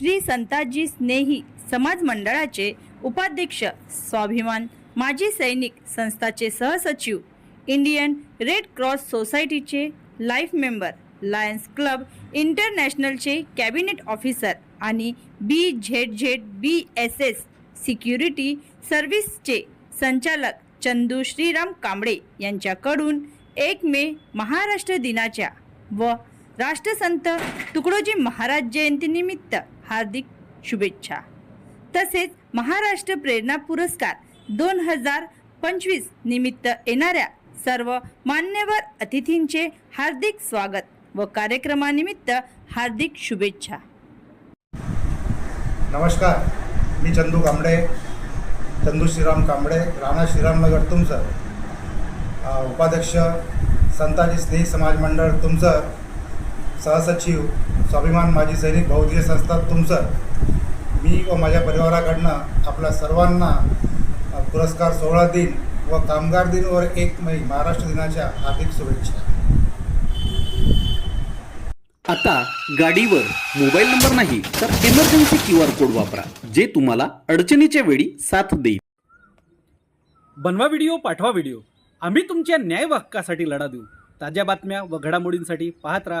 श्री संताजी स्नेही समाज मंडळाचे उपाध्यक्ष स्वाभिमान माजी सैनिक संस्थाचे सहसचिव इंडियन रेड क्रॉस सोसायटीचे लाईफ मेंबर लायन्स क्लब इंटरनॅशनलचे कॅबिनेट ऑफिसर आणि B Z Z B S S security सर्व्हिसचे संचालक चंदू श्रीराम कांबळे यांच्याकडून एक मे महाराष्ट्र दिनाच्या व राष्ट्रसंत तुकडोजी महाराज जयंतीनिमित्त हार्दिक शुभेच्छा. तसेच महाराष्ट्र प्रेरणा पुरस्कार दोन हजार पंचवीस निमित्त येणाऱ्या सर्व मान्यवर अतिथींचे हार्दिक स्वागत व कार्यक्रमानिमित्त हार्दिक शुभेच्छा. नमस्कार मी चंदू कांबळे चंदू श्रीराम कांबळे राणा श्रीरामनगर तुमचं उपाध्यक्ष संताजी स्नेही समाज मंडळ तुमचं सहसचिव स्वाभिमान माजी सैनिक बहुजय संस्था तुमचं मी व माझ्या परिवाराकडनं आपल्या सर्वांना पुरस्कार सोहळा दिन व कामगार दिन व एक मे महाराष्ट्र दिनाच्या हार्दिक शुभेच्छा. आता गाडीवर मोबाईल नंबर नाही तर इमर्जन्सी क्यू आर कोड वापरा जे तुम्हाला अडचणीच्या वेळी साथ देईल. बनवा व्हिडिओ पाठवा व्हिडिओ. आम्ही तुमच्या न्याय हक्कासाठी लढा देऊ. ताज्या बातम्या व घडामोडींसाठी पाहत राहा